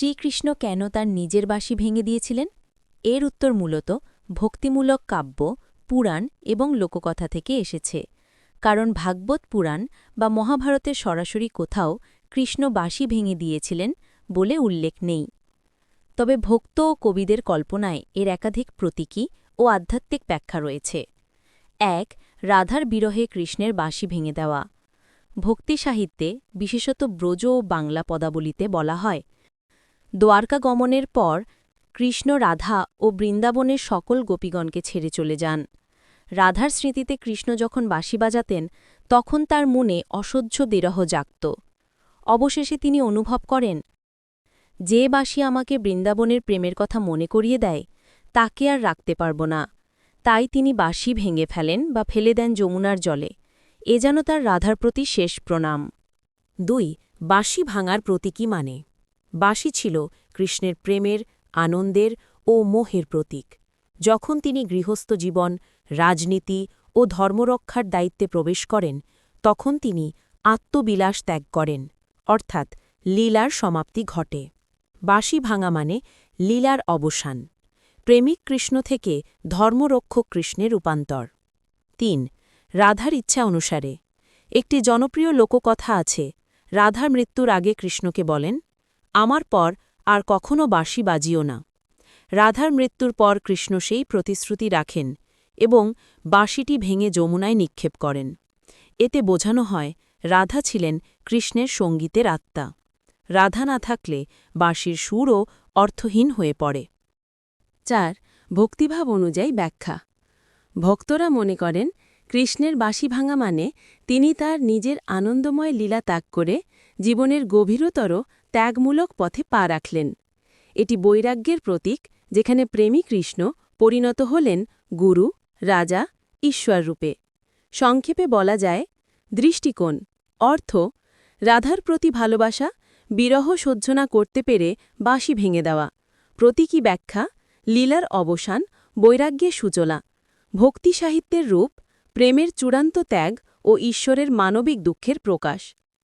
শ্রীকৃষ্ণ কেন তার নিজের বাঁশি ভেঙে দিয়েছিলেন? এর উত্তর মূলত ভক্তিমূলক কাব্য, পুরাণ এবং লোককথা থেকে এসেছে। কারণ ভাগবত পুরাণ বা মহাভারতের সরাসরি কোথাও কৃষ্ণ বাঁশি ভেঙে দিয়েছিলেন বলে উল্লেখ নেই। তবে ভক্ত ও কবিদের কল্পনায় এর একাধিক প্রতীকী ও আধ্যাত্মিক ব্যাখ্যা রয়েছে। এক, রাধার বিরহে কৃষ্ণের বাঁশি ভেঙে দেওয়া। ভক্তি সাহিত্যে বিশেষত ব্রজ ও বাংলা পদাবলিতে বলা হয় দ্বারকা গমনের পর কৃষ্ণ রাধা ও বৃন্দাবনের সকল গোপীগণকে ছেড়ে চলে যান। রাধার স্মৃতিতে কৃষ্ণ যখন বাঁশি বাজাতেন, তখন তার মনে অসহ্য বিরহ জাগত। অবশেষে তিনি অনুভব করেন, যে বাঁশি আমাকে বৃন্দাবনের প্রেমের কথা মনে করিয়ে দেয়, তাকে আর রাখতে পারব না। তাই তিনি বাঁশি ভেঙে ফেলেন বা ফেলে দেন যমুনার জলে। এ যেন তার রাধার প্রতি শেষ প্রণাম। দুই, বাঁশি ভাঙার প্রতীকী মানে? বাঁশি ছিল কৃষ্ণের প্রেমের, আনন্দের ও মোহের প্রতীক। যখন তিনি গৃহস্থ জীবন, রাজনীতি ও ধর্মরক্ষার দায়িত্বে প্রবেশ করেন, তখন তিনি আত্মবিলাস ত্যাগ করেন, অর্থাৎ লীলার সমাপ্তি ঘটে। বাঁশি ভাঙা মানে লীলার অবসান। প্রেমিক কৃষ্ণ থেকে ধর্মরক্ষক কৃষ্ণের রূপান্তর। তিন, রাধার ইচ্ছা অনুসারে। একটি জনপ্রিয় লোককথা আছে, রাধার মৃত্যুর আগে কৃষ্ণকে বলেন আমার পর আর কখনো বাঁশি বাজিও না। রাধার মৃত্যুর পর কৃষ্ণ সেই প্রতিশ্রুতি রাখেন এবং বাঁশিটি ভেঙে যমুনায় নিক্ষেপ করেন। এতে বোঝানো হয়, রাধা ছিলেন কৃষ্ণের সঙ্গীতের আত্মা। রাধা না থাকলে বাঁশির সুরও অর্থহীন হয়ে পড়ে। চার, ভক্তিভাব অনুযায়ী ব্যাখ্যা। ভক্তরা মনে করেন, কৃষ্ণের বাঁশি ভাঙা মানে তিনি তার নিজের আনন্দময় লীলা ত্যাগ করে জীবনের গভীরতর ত্যাগমূলক পথে পা রাখলেন। এটি বৈরাগ্যের প্রতীক, যেখানে প্রেমী কৃষ্ণ পরিণত হলেন গুরু, রাজা, ঈশ্বর রূপে। সংক্ষেপে বলা যায়, দৃষ্টিকোণ, অর্থ, রাধার প্রতি ভালোবাসা, বিরহ সহ্য না করতে পেরে বাঁশি ভেঙে দেওয়া। প্রতীকী ব্যাখ্যা, লীলার অবসান, বৈরাগ্যের সূচনা ভক্তি সাহিত্যের রূপ, প্রেমের চূড়ান্ত ত্যাগ ও ঈশ্বরের মানবিক দুঃখের প্রকাশ।